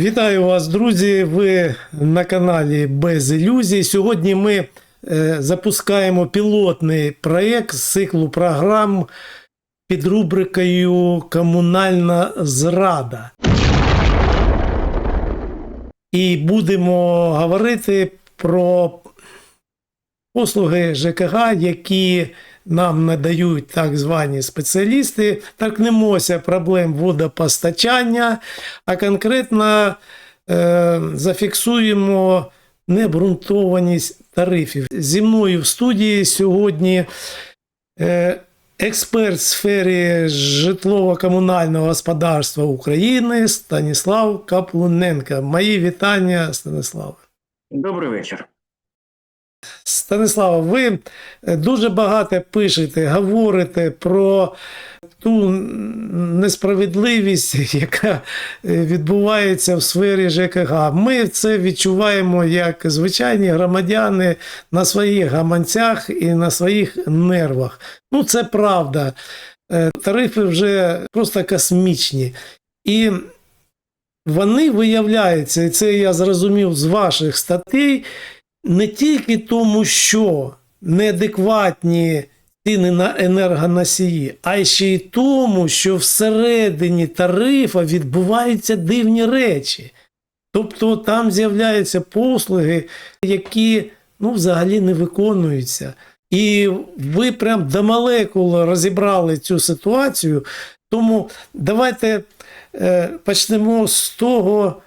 Вітаю вас, друзі! Ви на каналі Без ілюзій. Сьогодні ми е, запускаємо пілотний проєкт з циклу програм під рубрикою Комунальна зрада. І будемо говорити про послуги ЖКГ, які нам надають так звані спеціалісти. Торкнемося проблем водопостачання, а конкретно е, зафіксуємо необґрунтованість тарифів. Зі мною в студії сьогодні е, експерт сфері житлово-комунального господарства України Станіслав Каплуненко. Мої вітання, Станіслав. Добрий вечір. Станислава, ви е, дуже багато пишете, говорите про ту несправедливість, яка е, відбувається в сфері ЖКГ. Ми це відчуваємо як звичайні громадяни на своїх гаманцях і на своїх нервах. Ну, це правда. Е, Тарифи вже просто космічні. І вони виявляються, і це я зрозумів з ваших статей не тільки тому, що неадекватні ціни на енергоносії, а ще й тому, що всередині тарифа відбуваються дивні речі. Тобто там з'являються послуги, які ну, взагалі не виконуються. І ви прям до молекули розібрали цю ситуацію. Тому давайте е, почнемо з того,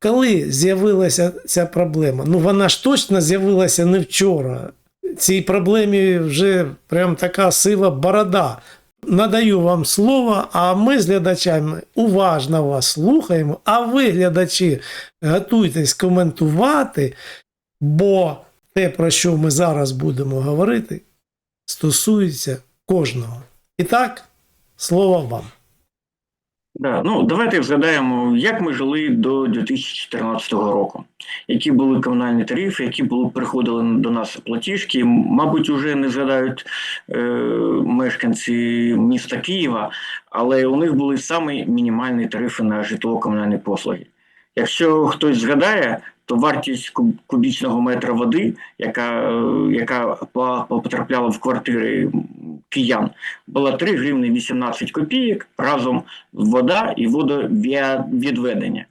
коли з'явилася ця проблема? Ну вона ж точно з'явилася не вчора. Цій проблемі вже прям така сила борода. Надаю вам слово, а ми з глядачами уважно вас слухаємо. А ви, глядачі, готуйтесь коментувати, бо те, про що ми зараз будемо говорити, стосується кожного. І так, слово вам. Да, ну давайте згадаємо, як ми жили до 2014 року. Які були комунальні тарифи, які були приходили до нас платіжки. Мабуть, вже не згадають е, мешканці міста Києва, але у них були самі мінімальні тарифи на житлово-комунальні послуги. Якщо хтось згадає, то вартість кубічного метра води, яка, е, яка потрапляла в квартири киян, була 3 гривні 18 копійок разом вода і водовідведення.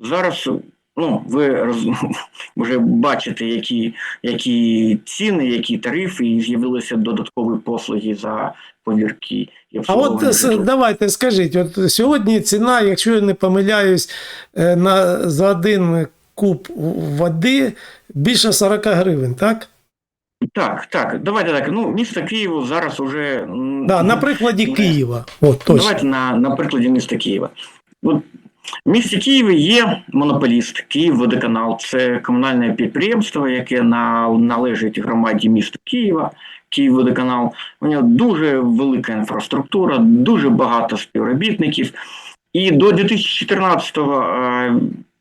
Зараз ну, ви роз... вже бачите, які, які ціни, які тарифи, і з'явилися додаткові послуги за повірки А от давайте скажіть, от сьогодні ціна, якщо я не помиляюсь, е, на, за один куб води більше 40 гривень, так? Так, так, давайте так. Ну, місто Києво зараз уже Да, на прикладі Києва. От, точно. Давайте на, на прикладі міста Києва. От в місті Києві є монополіст Київводоканал. Це комунальне підприємство, яке на, належить громаді міста Києва. Київводоканал. У нього дуже велика інфраструктура, дуже багато співробітників. І до 2014-го, е,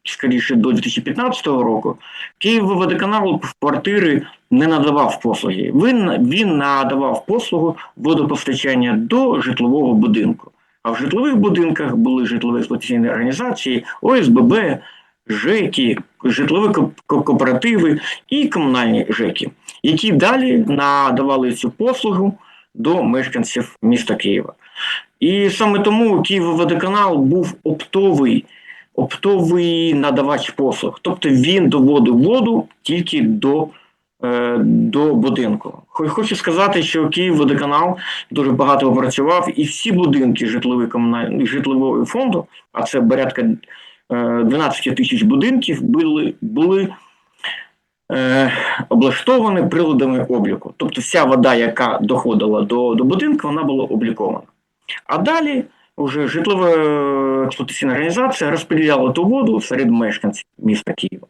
скоріше до 2015 року, Київводоканал квартири не надавав послуги. Він, він надавав послугу водопостачання до житлового будинку. А в житлових будинках були житлові експлуатаційні організації, ОСББ, ЖЕКи, житлові ко- ко- кооперативи і комунальні ЖЕКи, які далі надавали цю послугу до мешканців міста Києва. І саме тому Київводоканал був оптовий, оптовий надавач послуг. Тобто він доводив воду тільки до, е, до будинку. Хо- Хочу сказати, що Київводоканал дуже багато опрацював, і всі будинки житлового фонду, а це порядка е, 12 тисяч будинків, були, були е, облаштовані приладами обліку. Тобто вся вода, яка доходила до, до будинку, вона була облікована. А далі вже житлова експлуатаційна організація розподіляла ту воду серед мешканців міста Києва.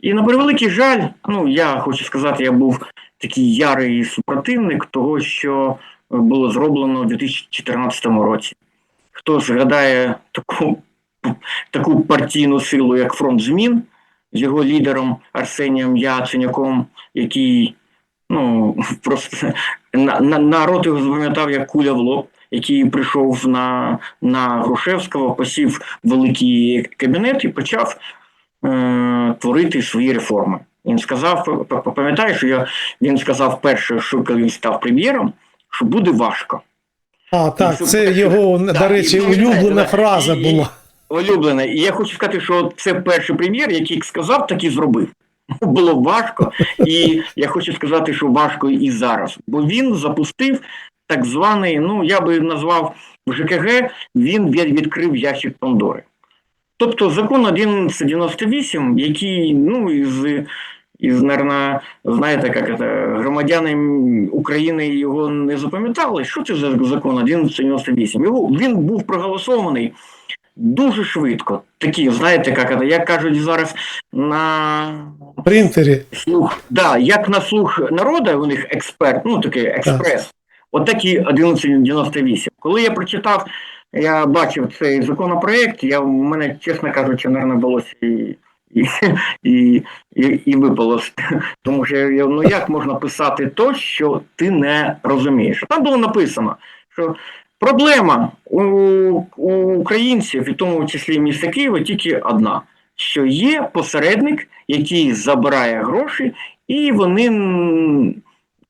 І на превеликий жаль, ну я хочу сказати, я був такий ярий супротивник того, що було зроблено у 2014 році. Хто згадає таку, таку партійну силу, як фронт змін, з його лідером Арсенієм Яценюком, який ну, просто на, на, народ його запам'ятав як куля в лоб, який прийшов на, на Грушевського, посів великий кабінет і почав е, творити свої реформи. Він сказав, пам'ятаєш, що я, він сказав перше, що коли він став прем'єром, що буде важко. А, так, це його, до речі, і улюблена фраза і- була. Улюблене. І я хочу сказати, що це перший прем'єр, який сказав, так і зробив. Було важко, і я хочу сказати, що важко і зараз, бо він запустив так званий, ну я би назвав в ЖКГ, він відкрив ящик Пандори. Тобто закон 1198, який, ну, із, із наверное, знаєте, як це, громадяни України його не запам'ятали. Що це за закон 1198? Його, він був проголосований дуже швидко. Такі, знаєте, як це, як кажуть зараз на Принтері. слух, да, як на слух народу, у них експерт, ну такий експрес. От 1198. Коли я прочитав, я бачив цей законопроект, я, у мене, чесно кажучи, наверное, волосся і, і, і, і, випало. Тому що ну як можна писати то, що ти не розумієш? Там було написано, що проблема у, у українців, і в тому числі міста Києва, тільки одна: що є посередник, який забирає гроші, і вони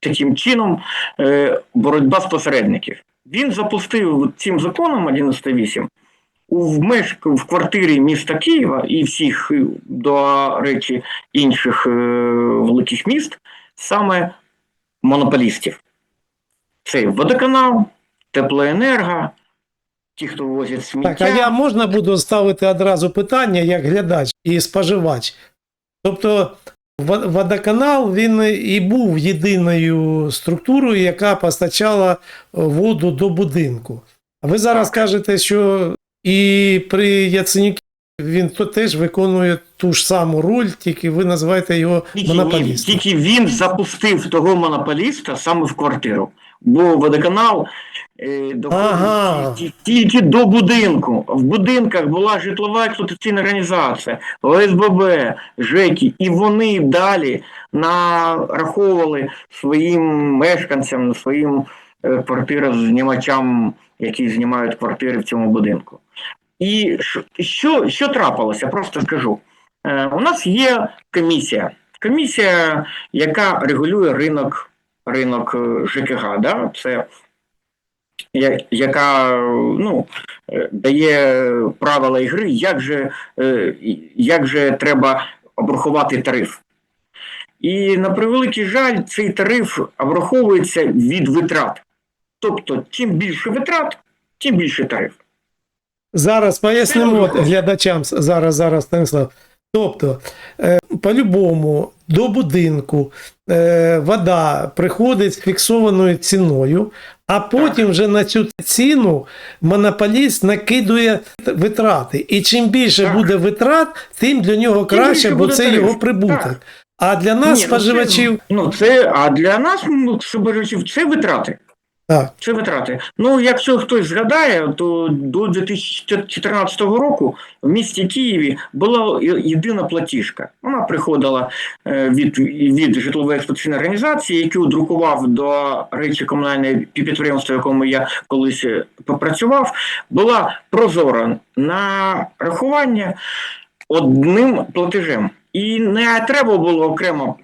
таким чином е, боротьба з посередників. Він запустив цим законом 11.8 у в мешк в квартирі міста Києва і всіх, е, до речі, інших е, великих міст саме монополістів. Це водоканал, теплоенерго, ті, хто возять сміття. Так, а я можна буду ставити одразу питання як глядач і споживач. Тобто водоканал він і був єдиною структурою, яка постачала воду до будинку. А ви зараз кажете, що і при Яценюкі він то теж виконує ту ж саму роль, тільки ви називаєте його монополістом. тільки він запустив того монополіста саме в квартиру. Бо водоканал е, Ага. тільки до будинку. В будинках була житлова експлуатаційна організація, ОСББ, ЖЕКи, і вони далі нараховували своїм мешканцям, своїм е, квартирознімачам, які знімають квартири в цьому будинку. І що, що, що трапилося? Просто скажу. Е, у нас є комісія. Комісія, яка регулює ринок, ринок е, ЖКГ. Да? Це яка ну, е, дає правила ігри, як же, е, як же треба обрахувати тариф. І на превеликий жаль, цей тариф обраховується від витрат. Тобто, чим більше витрат, тим більше тариф. Зараз пояснимо глядачам зараз, зараз, Станислав. Тобто, по-любому до будинку е, вода приходить з фіксованою ціною, а потім вже на цю ціну монополіст накидує витрати. І чим більше Так. буде витрат, тим для нього краще, бо це тариф. його прибуток. Так. А для нас, Ні, ну, споживачів, Ну, це, а для нас, ну, споживачів, це витрати. Так. Це витрати. Ну, якщо хтось згадає, то до 2014 року в місті Києві була єдина платіжка. Вона приходила е, від, від житлової експлуатаційної організації, яку друкував до речі комунальне підприємство, в якому я колись е, попрацював, була прозора на рахування одним платежем. І не треба було окремо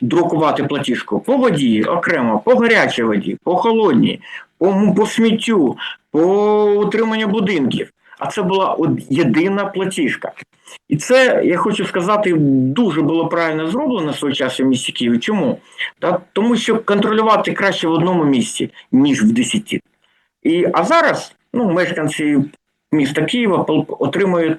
друкувати платіжку по воді окремо, по гарячій воді, по холодній, по, по сміттю, по утриманню будинків. А це була єдина платіжка. І це, я хочу сказати, дуже було правильно зроблено в свій час у місті Києві. Чому? Та, тому що контролювати краще в одному місці, ніж в десяти. І, а зараз ну, мешканці міста Києва отримують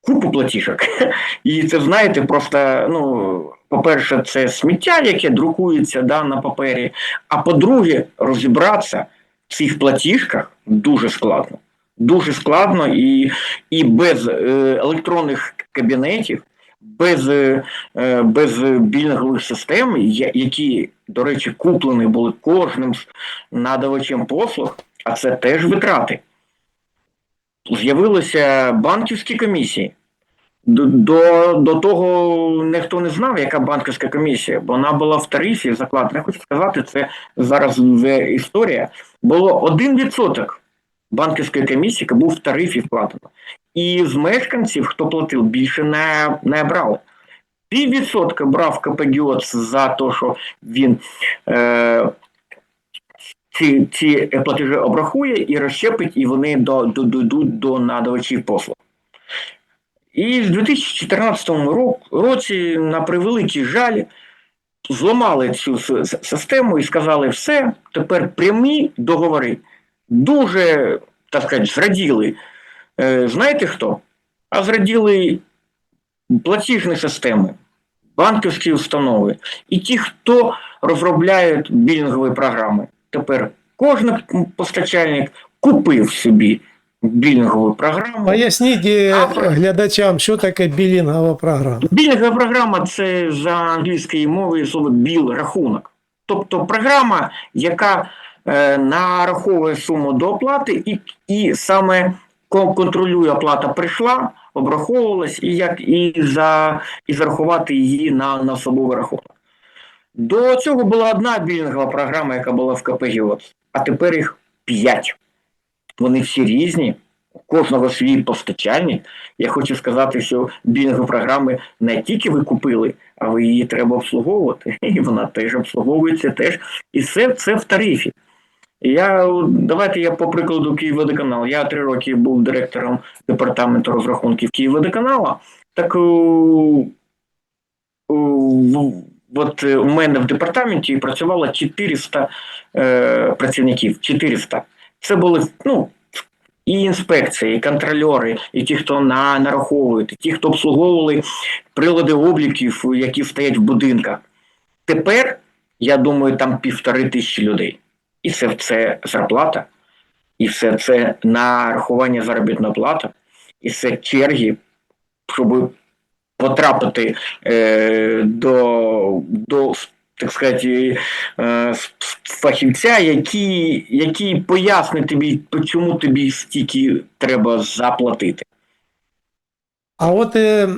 купу платіжок. І це знаєте, просто ну, по-перше, це сміття, яке друкується да, на папері. А по-друге, розібратися в цих платіжках дуже складно. Дуже складно і, і без е, електронних кабінетів, без, е, е, без білінгових систем, які, до речі, куплені були кожним надавачем послуг, а це теж витрати. З'явилися банківські комісії. До, до, до того ніхто не знав, яка банківська комісія, бо вона була в тарифі закладена. Хочу сказати, це зараз вже історія. було 1% банківської комісії, яка був в тарифі вкладено. І з мешканців, хто платив, більше не, не брали. Піввідсотка брав КПГІОЦ за те, що він е, ці, ці платежі обрахує і розщепить, і вони до, до, дійдуть до надавачів послуг. І в 2014 році, на превеликий жаль, зламали цю систему і сказали, все, тепер прямі договори дуже, так сказати, зраділи. Е, знаєте хто? А зраділи платіжні системи, банківські установи і ті, хто розробляє білінгові програми. Тепер кожен постачальник купив собі білінгову програму. Поясніть глядачам, що таке білінгова програма. Білінгова програма це за англійської мови слово біл рахунок. Тобто програма, яка е, нараховує суму до оплати, і, і саме контролює оплата прийшла, обраховувалась, і як і за і зарахувати її на, на особовий рахунок. До цього була одна білінгова програма, яка була в КП «Гіоц», а тепер їх п'ять. Вони всі різні, у кожного свій постачальник. Я хочу сказати, що білінгові програми не тільки ви купили, а ви її треба обслуговувати. І вона теж обслуговується теж. І все це в тарифі. Я давайте я по прикладу Київводоканал. Я три роки був директором департаменту розрахунків Київводоканала. Так у, от у мене в департаменті працювало 400 е, працівників. 400. Це були ну, і інспекції, і контрольори, і ті, хто на, нараховують, і ті, хто обслуговували прилади обліків, які стоять в будинках. Тепер, я думаю, там півтори тисячі людей. І це, зарплата, і все це нарахування заробітної плати, і це черги, щоб потрапити е, до, до так сказати, е, фахівця, який, який пояснить тобі, чому тобі стільки треба заплатити. А от е,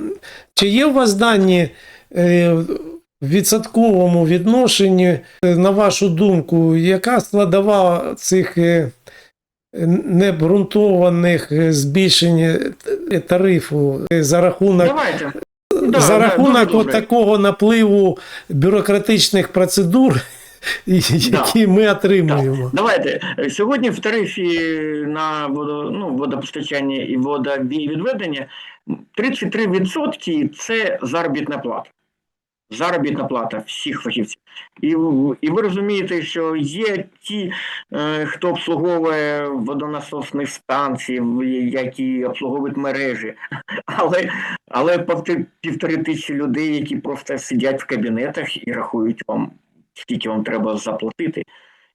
чи є у вас дані е, в відсотковому відношенні, на вашу думку, яка складова цих необґрунтованих збільшень тарифу за рахунок Давайте. Да, за рахунок да, от такого напливу бюрократичних процедур, Які які ми отримуємо. Давайте Е, сьогодні в тарифі на водо, ну, водопостачання і водовідведення 33% це заробітна плата. Заробітна плата всіх фахівців. І, і ви розумієте, що є ті, е, хто обслуговує водонасосні станції, які обслуговують мережі, але, але півтори тисячі людей, які просто сидять в кабінетах і рахують вам, скільки вам треба заплатити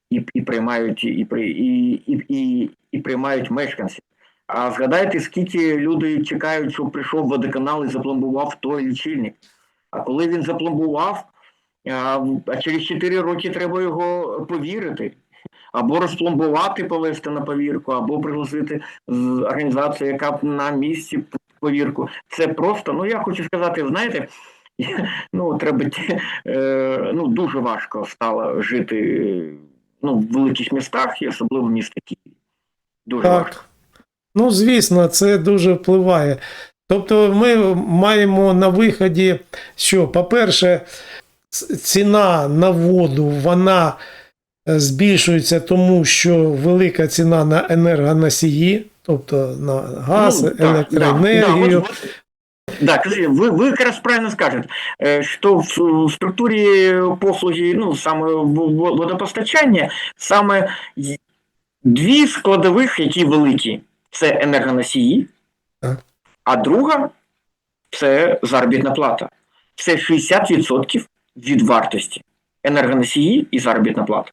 і, і приймають і, і, і, і, і приймають мешканці. А згадайте, скільки люди чекають, щоб прийшов водоканал і запломбував той лічильник. А коли він запломбував, а, через 4 роки треба його повірити. Або розпломбувати, повести на повірку, або пригласити з організацію, яка б на місці повірку. Це просто, ну я хочу сказати, знаєте, ну треба е, ну дуже важко стало жити ну, в великих містах і особливо в місті Києві. Дуже важко. Ну, звісно, це дуже впливає. Тобто ми маємо на виході, що, по-перше, ціна на воду, вона е, збільшується, тому що велика ціна на енергоносії, тобто на газ, Ну, да, електроенергію. Да, да, Да, ви, ви якраз правильно скажете, е, що в, структурі послуги, ну саме водопостачання, саме дві складових, які великі, це енергоносії, Так. А друга це заробітна плата. Це 60% від вартості енергоносії і заробітна плата.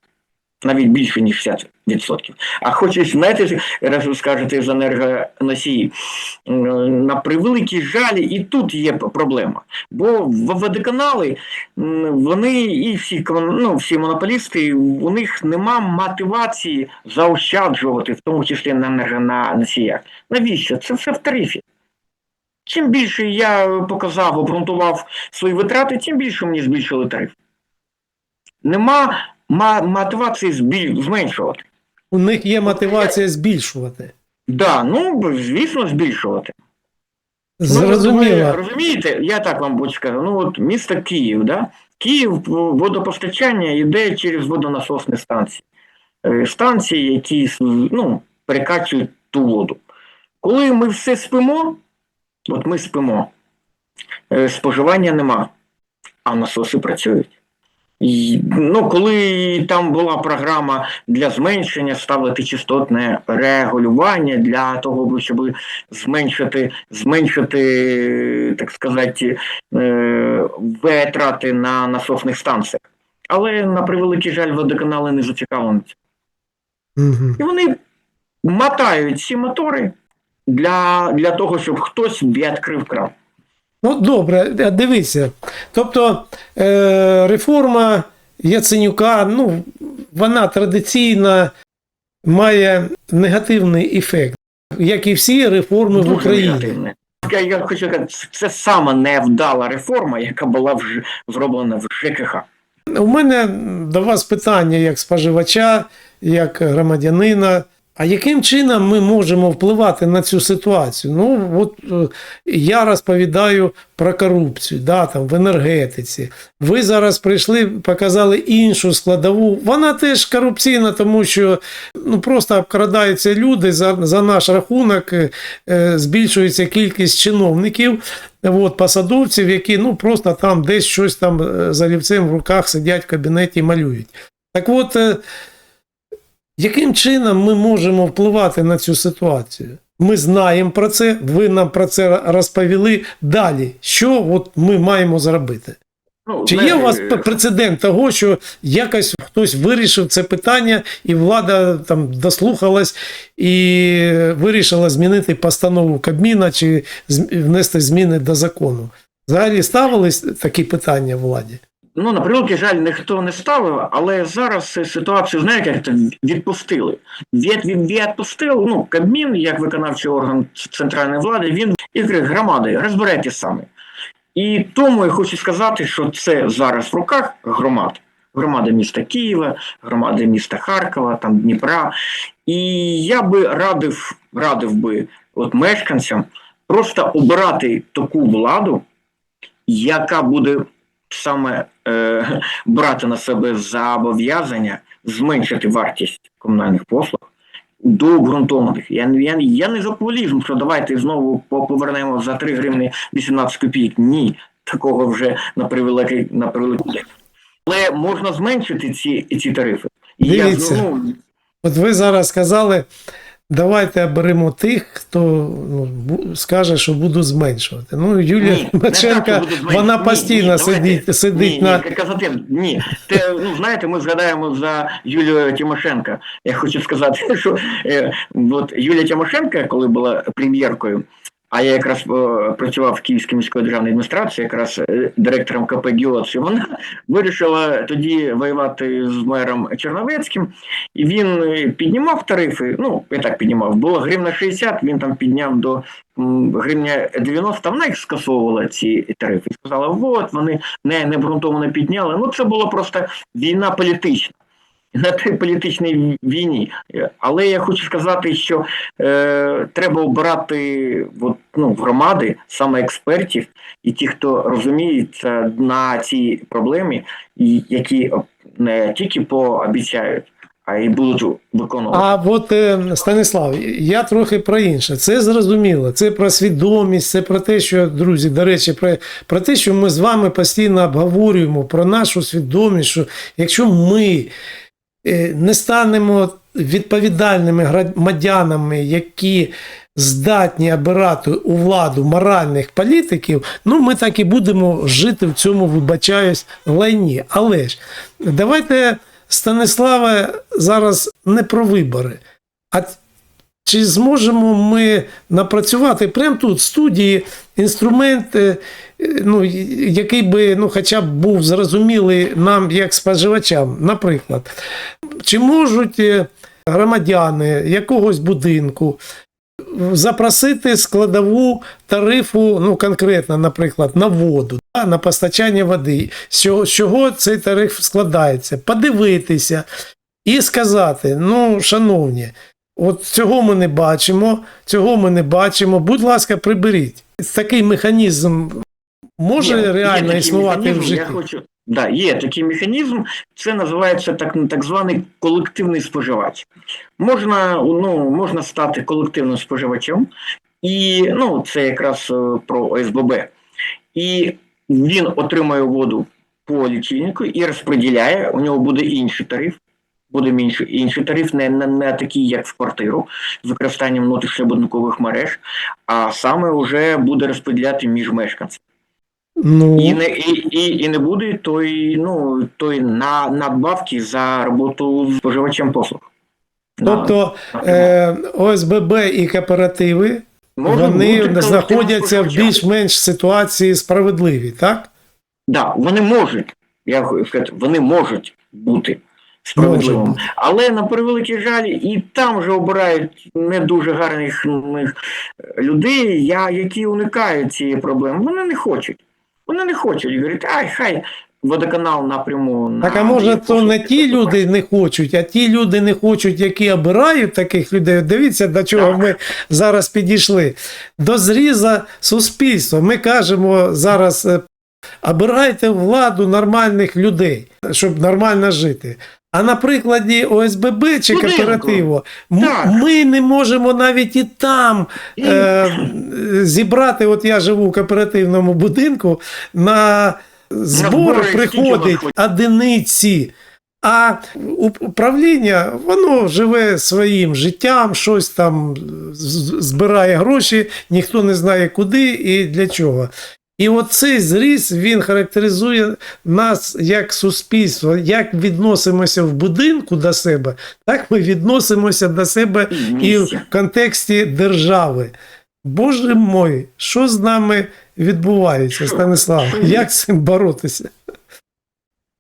Навіть більше, ніж 60%. А хочеш, знаєте, раз ви скажете з енергоносії, на превеликий жаль, і тут є проблема. Бо водоканали вони і всі ну, всі монополісти, у них нема мотивації заощаджувати, в тому числі на енергоносіях. Навіщо? Це все в тарифі. Чим більше я показав, обґрунтував свої витрати, тим більше мені збільшили тариф. Нема мотивації збіль- зменшувати. у них є мотивація збільшувати. Да, ну звісно, збільшувати. Ну, Зрозуміло. ви розумієте, я так вам буду скажу. Ну от місто Київ, да? Київ водопостачання йде через водонасосні станції. Е, Станції, які ну, перекачують ту воду. Коли ми все спимо, от ми спимо, е, споживання нема, а насоси працюють. Ну, коли там була програма для зменшення, ставити частотне регулювання для того, щоб зменшити, зменшити, так сказати, е, витрати на насосних станціях. Але на превеликий жаль, водоканали не зацікавлені. Угу. І вони мотають ці мотори для, для того, щоб хтось відкрив кран. Ну, добре, е, дивіться. Тобто е, реформа Яценюка, ну, вона традиційно має негативний ефект, як і всі реформи в Україні. Я, я хочу сказати, це сама невдала реформа, яка була вже зроблена в ЖКХ. У мене до вас питання як споживача, як громадянина. А яким чином ми можемо впливати на цю ситуацію? Ну, от е, я розповідаю про корупцію да, там, в енергетиці. Ви зараз прийшли, показали іншу складову. Вона теж корупційна, тому що ну, просто обкрадаються люди за, за наш рахунок, е, е, збільшується кількість чиновників, от, посадовців, які ну, просто там десь щось там е, з олівцем в руках сидять в кабінеті і малюють. Так от. Яким чином ми можемо впливати на цю ситуацію? Ми знаємо про це, ви нам про це розповіли. Далі, що от ми маємо зробити? Ну, Чи є у вас прецедент того, що якось хтось вирішив це питання, і влада там дослухалась і вирішила змінити постанову Кабміна чи внести зміни до закону? Взагалі ставились такі питання владі? Ну, на превеликий жаль, ніхто не ставив, але зараз ситуацію, знаєте, як відпустили. Від, від, відпустили, ну, Кабмін, як виконавчий орган центральної влади, він і громади, розбирайтесь самі. І тому я хочу сказати, що це зараз в руках громад. Громади міста Києва, громади міста Харкова, там Дніпра. І я би радив, радив би от мешканцям просто обирати таку владу, яка буде саме е, брати на себе зобов'язання зменшити вартість комунальних послуг до обґрунтованих. Я, я, я не за популізм, що давайте знову по- повернемо за 3 гривні 18 копійок. Ні, такого вже на превеликий на превеликий. Але можна зменшити ці, ці тарифи. І я, Дивіться. ну, От ви зараз сказали, давайте оберемо тих, хто ну, скаже, що буду зменшувати. Ну, Юлія Ні, вона постійно ні, давайте. сидить, сидить ні, на. Ні, казати, ні. Те, ну, знаєте, ми згадаємо за Юлію Тимошенко. Я хочу сказати, що е, от Юлія Тимошенко, коли була прем'єркою, а я якраз е, працював в Київській міської державній адміністрації, якраз е, директором КП «Гіоц», і вона вирішила тоді воювати з мером Черновецьким, і він е, піднімав тарифи, ну, я так піднімав, було гривна 60, він там підняв до гривня 90, вона їх скасовувала ці тарифи. Сказала, от, вони не необґрунтовано підняли. Ну, це була просто війна політична. На тій політичній війні. Е, Але я хочу сказати, що е, треба обирати от, ну, громади саме експертів і ті, хто розуміється на цій проблемі, і які не тільки пообіцяють, а й будуть виконувати. А от е, Станислав, я трохи про інше. Це зрозуміло. Це про свідомість, це про те, що, друзі, до речі, про, про те, що ми з вами постійно обговорюємо про нашу свідомість, що якщо ми не станемо відповідальними громадянами, які здатні обирати у владу моральних політиків, ну ми так і будемо жити в цьому, вибачаюсь, лайні. Але ж давайте, Станиславе, зараз не про вибори. А чи зможемо ми напрацювати прямо тут, в студії, інструмент, е, е, ну, який би ну, хоча б був зрозумілий нам як споживачам? Наприклад, чи можуть е, громадяни якогось будинку запросити складову тарифу, ну конкретно, наприклад, на воду, да, на постачання води, з чого, цей тариф складається, подивитися. і сказати: ну, шановні, от цього ми не бачимо, цього ми не бачимо. Будь ласка, приберіть. Такий механізм може Є- є реально такий існувати в житті. Я хочу, да, є такий механізм, це називається так, так званий колективний споживач. Можна, ну, можна стати колективним споживачем, і ну, це якраз е, про ОСББ. І він отримує воду по лічильнику і розподіляє, у нього буде інший тариф. Буде інший, інший тариф, не, не, не такий, як в квартиру, з використанням внутрішньобудинкових мереж, а саме вже буде розподіляти між мешканцями. Ну, І не, і, і, і не буде той, ну, той на, надбавки за роботу з споживачем послуг. Тобто на- е, ОСББ і кооперативи Можуть вони бути знаходяться в більш-менш ситуації справедливі, так? Да, вони можуть, я хочу сказати, вони можуть бути справедливими. Можуть. Але на превеликий жаль, і там вже обирають не дуже гарних людей, я, які уникають цієї проблеми. Вони не хочуть. Вони не хочуть. Говорять, ай, хай водоканал напряму. Так а може то не ті люди не хочуть, а ті люди не хочуть, які обирають таких людей. Дивіться, до чого Так. ми зараз підійшли. До зріза суспільства. Ми кажемо зараз: е, обирайте владу нормальних людей, щоб нормально жити. А на прикладі ОСББ чи Будинку. кооперативу Так. ми не можемо навіть і там е, зібрати. От я живу в кооперативному будинку, на збори приходить одиниці. А управління воно живе своїм життям, щось там збирає гроші, ніхто не знає куди і для чого. І оцей зріз він характеризує нас як суспільство, як відносимося в будинку до себе, так ми відносимося до себе І в контексті держави. Боже мой, що з нами відбувається? Станислав? Як з цим боротися?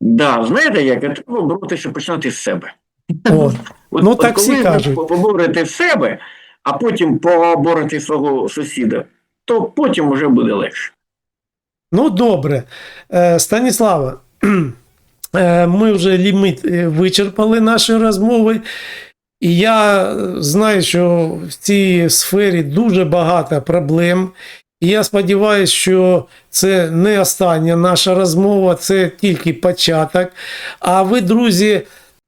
Да, знаєте, як треба боротися починати з себе. От. От, Ну, от так всі коли ви поборете в себе, а потім поборете свого сусіда, то потім вже буде легше. Ну, добре. Е, Станіслава, е, ми вже ліміт е, вичерпали нашої розмови. І я знаю, що в цій сфері дуже багато проблем. І я сподіваюся, що це не остання наша розмова, це тільки початок. А ви, друзі,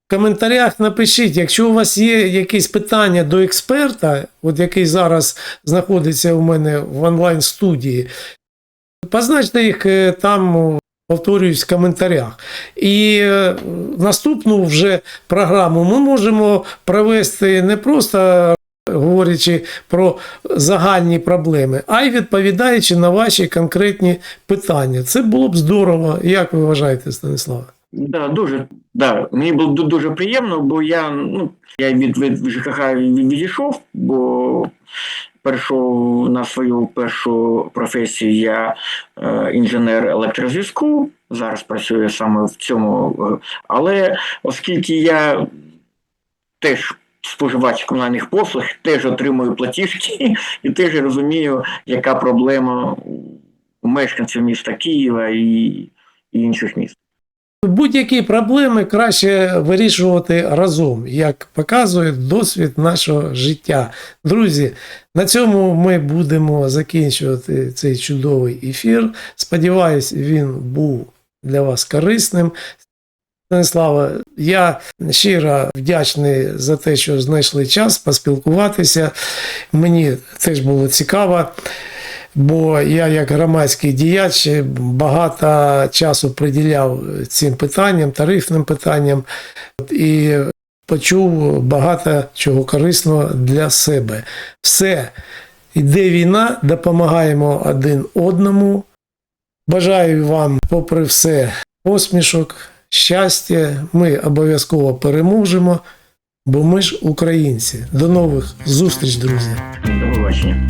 в коментарях напишіть, якщо у вас є якісь питання до експерта, от який зараз знаходиться у мене в онлайн-студії, позначте їх е, там, повторююсь, в коментарях. І е, наступну вже програму ми можемо провести не просто говорячи про загальні проблеми, а й відповідаючи на ваші конкретні питання. Це було б здорово. Як ви вважаєте, Станиславе? Да, дуже, да, мені було дуже приємно, бо я, ну, я від, від ЖКХ відійшов, бо перейшов на свою першу професію я е, інженер електрозв'язку. Зараз працюю саме в цьому. е, Але оскільки я теж споживач комунальних послуг, теж отримую платіжки і теж розумію, яка проблема у мешканців міста Києва і, і інших міст. Будь-які проблеми краще вирішувати разом, як показує досвід нашого життя. Друзі, на цьому ми будемо закінчувати цей чудовий ефір. Сподіваюсь, він був для вас корисним. Станислава, я щиро вдячний за те, що знайшли час поспілкуватися. Мені теж було цікаво. Бо я, як громадський діяч, багато часу приділяв цим питанням, тарифним питанням, і почув багато чого корисного для себе. Все, йде війна, допомагаємо один одному. Бажаю вам, попри все, посмішок, щастя. Ми обов'язково переможемо, бо ми ж українці. До нових зустріч, друзі! До побачення.